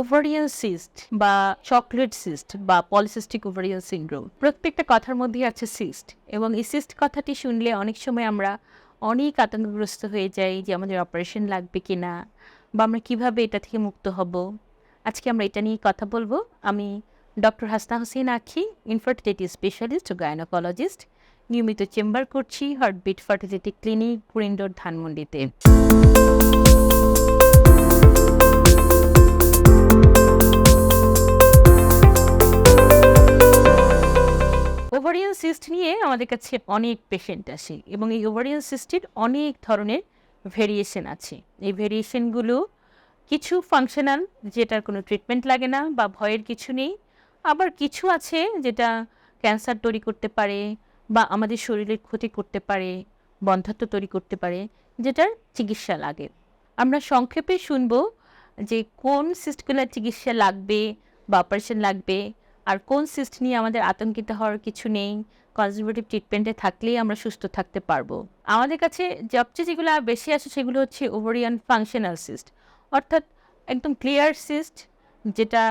Ovarian cyst বা chocolate cyst বা polycystic ovarian syndrome প্রত্যেকটা কথার মধ্যেই আছে সিস্ট এবং এই সিস্ট কথাটি শুনলে অনেক সময় আমরা অনেক আতঙ্কগ্রস্ত হয়ে যাই যে আমাদের অপারেশন লাগবে কি না বা আমরা কীভাবে এটা থেকে মুক্ত হব। আজকে আমরা এটা নিয়ে কথা বলব। আমি doctor Hasna Hossain Akhi infertility specialist ও গায়নোকোলজিস্ট নিয়মিত চেম্বার করছি হার্টবিট ফার্টিলিটি ক্লিনিক পুরিন্ডোর ধানমন্ডিতে। ওভারিয়ান সিস্ট নিয়ে আমাদের কাছে অনেক পেশেন্ট আসে এবং এই ওভারিয়ান সিস্টের অনেক ধরনের ভেরিয়েশন আছে। এই ভেরিয়েশনগুলো কিছু ফাংশনাল যেটার কোনো ট্রিটমেন্ট লাগে না বা ভয়ের কিছু নেই। আবার কিছু আছে যেটা ক্যান্সার তৈরি করতে পারে বা আমাদের শরীরের ক্ষতি করতে পারে বন্ধাত্ম তৈরি করতে পারে, যেটার চিকিৎসা লাগে। আমরা সংক্ষেপে শুনব যে কোন সিস্টগুলোর চিকিৎসা লাগবে বা অপারেশন লাগবে আর কোন সিস্ট নিয়ে আমাদের আতঙ্কিত হওয়ার কিছু নেই কনজারভেটিভ ট্রিটমেন্টে থাকলেই আমরা সুস্থ থাকতে পারব। আমাদের কাছে সবচেয়ে যেগুলো বেশি আসে সেগুলো হচ্ছে ওভারিয়ান ফাংশনাল সিস্ট অর্থাৎ একদম ক্লিয়ার সিস্ট যেটা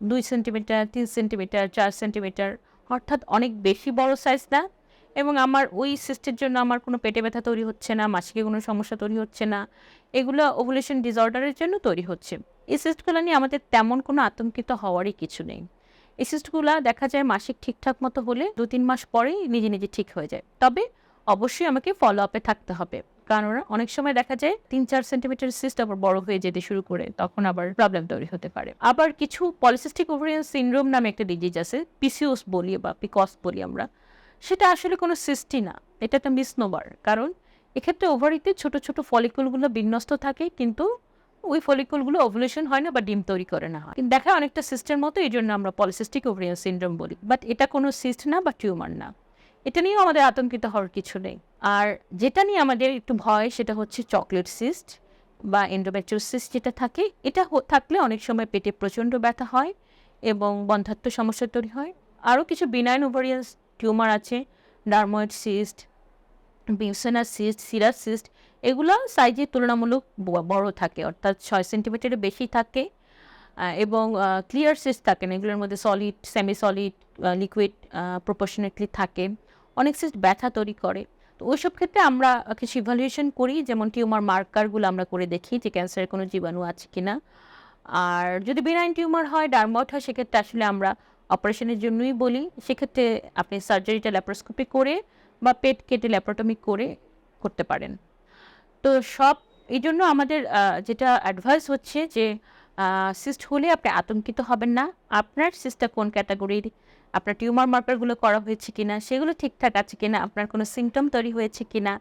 দুই সেন্টিমিটার তিন সেন্টিমিটার চার সেন্টিমিটার অর্থাৎ অনেক বেশি বড় সাইজ না। এবং আমার ওই সিস্টের জন্য আমার কোনো পেটে ব্যথা তৈরি হচ্ছে না, মাসিকে কোনো সমস্যা তৈরি হচ্ছে না। এগুলো ওভুলেশন ডিসঅর্ডারের জন্য তৈরি হচ্ছে। এই সিস্টগুলো নিয়ে আমাদের তেমন কোনো আতঙ্কিত হওয়ারই কিছু নেই। এই সিস্টগুলো দেখা যায় মাসিক ঠিকঠাক মতো হলে দু তিন মাস পরেই নিজে নিজে ঠিক হয়ে যায়। তবে অবশ্যই আমাকে ফলো আপে থাকতে হবে। কারণ অনেক সময় দেখা যায় তিন চার সেন্টিমিটার সিস্ট আবার বড় হয়ে যেতে শুরু করে, তখন আবার প্রবলেম তৈরি হতে পারে। আবার কিছু পলিসিস্টিক ওভারিয়ান সিনড্রোম নামে একটা ডিজিজ আছে পিসিওস বলি বা পিকস বলি আমরা। সেটা আসলে কোনো সিস্টই না, এটা একটা মিসনোবার কারণ এক্ষেত্রে ওভারিতে ছোট ছোট ফলিকুলগুলো বিন্যস্ত থাকে, কিন্তু ওই ফলিকুলগুলো ওভুলেশন হয় না বা ডিম তৈরি করে না হয়। কিন্তু দেখা অনেকটা সিস্টের মতো, এই জন্য আমরা পলিসিস্টিক ওভারিয়ান সিনড্রোম বলি। বাট এটা কোনো সিস্ট না বা টিউমার না। এটা নিয়েও আমাদের আতঙ্কিত হওয়ার কিছু নেই। আর যেটা নিয়ে আমাদের একটু ভয়, সেটা হচ্ছে চকলেট সিস্ট বা এন্ডোমেট্রিওসিস যেটা থাকে। এটা থাকলে অনেক সময় পেটে প্রচণ্ড ব্যথা হয় এবং বন্ধাত্ম সমস্যা তৈরি হয়। আরও কিছু বিনাইন ওভারিয়ান টিউমার আছে ডার্ময়েড সিস্ট বিউসেনার সিস্ট সিরাস সিস্ট এগুলো সাইজে তুলনামূলক বড় থাকে, অর্থাৎ ছয় সেন্টিমিটারের বেশি থাকে এবং ক্লিয়ার সিস্ট থাকে না, এগুলোর মধ্যে solid semi solid liquid proportionately থাকে, অনেক সিস্ট ব্যথা তৈরি করে, তো ওইসব ক্ষেত্রে আমরা কিছু ইভালুয়েশন করি, যেমন টিউমার মার্কারগুলো আমরা করে দেখি যে ক্যান্সারের কোনো জীবাণু আছে কি না আর যদি বেনাইন টিউমার হয় ডার্মট হয়, সেক্ষেত্রে আসলে আমরা অপারেশনের জন্যই বলি, সেক্ষেত্রে আপনি সার্জারিটা ল্যাপ্রোস্কোপি করে বা পেট কেটে ল্যাপ্রোটমি করে করতে পারেন। তো সব, এই জন্য আমাদের যেটা অ্যাডভাইস হচ্ছে যে সিস্ট হলে আপনি আতঙ্কিত হবেন না। আপনার সিস্টটা কোন ক্যাটাগরির আপনার টিউমার মার্কারগুলো করা হয়েছে কিনা, সেগুলো ঠিকঠাক আছে কিনা, আপনার কোনো সিমটম তৈরি হয়েছে কিনা,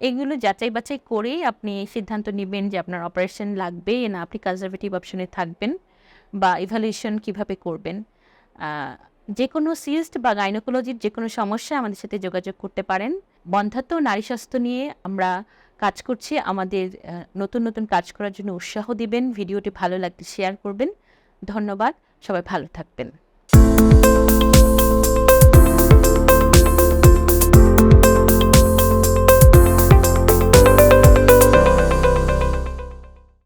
এগুলো যাচাই বাছাই করেই আপনি সিদ্ধান্ত নেবেন যে আপনার অপারেশন লাগবে না। আপনি কনজারভেটিভ অপশনে থাকবেন বা ইভ্যালুয়েশন কীভাবে করবেন। যে কোনো সিস্ট বা গাইনোকোলজির যে কোনো সমস্যা আমাদের সাথে যোগাযোগ করতে পারেন। বন্ধাত্ম নারী স্বাস্থ্য নিয়ে আমরা কাজ করছি। আমাদের নতুন নতুন কাজ করার জন্য উৎসাহ দিবেন। ভিডিওটি ভালো লাগলে শেয়ার করবেন। ধন্যবাদ। সবাই ভালো থাকবেন।